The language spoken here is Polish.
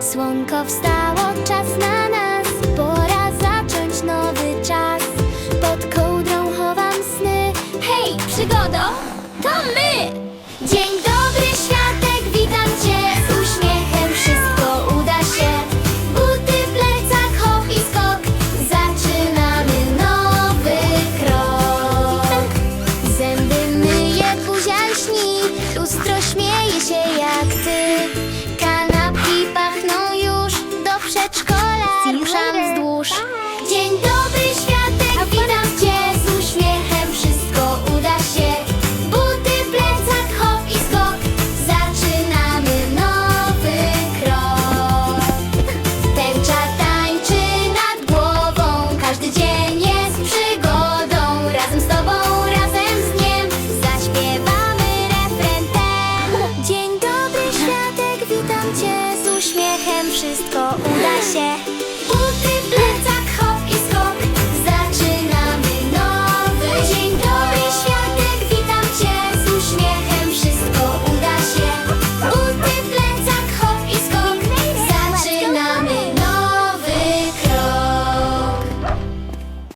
Słonko wstało, czas na nas. Pora zacząć nowy czas. Pod kołdrą chowam sny. Hej, przygodo, to my! Wzdłuż Dzień dobry, światek, witam cię Z uśmiechem. Wszystko uda się. Buty, plecak, hop i skok. Zaczynamy nowy krok. Tęcza tańczy nad głową. Każdy dzień jest przygodą. Razem z tobą, razem z dniem Zaśpiewamy refren ten. Dzień dobry, światek, witam cię Z uśmiechem. Wszystko uda się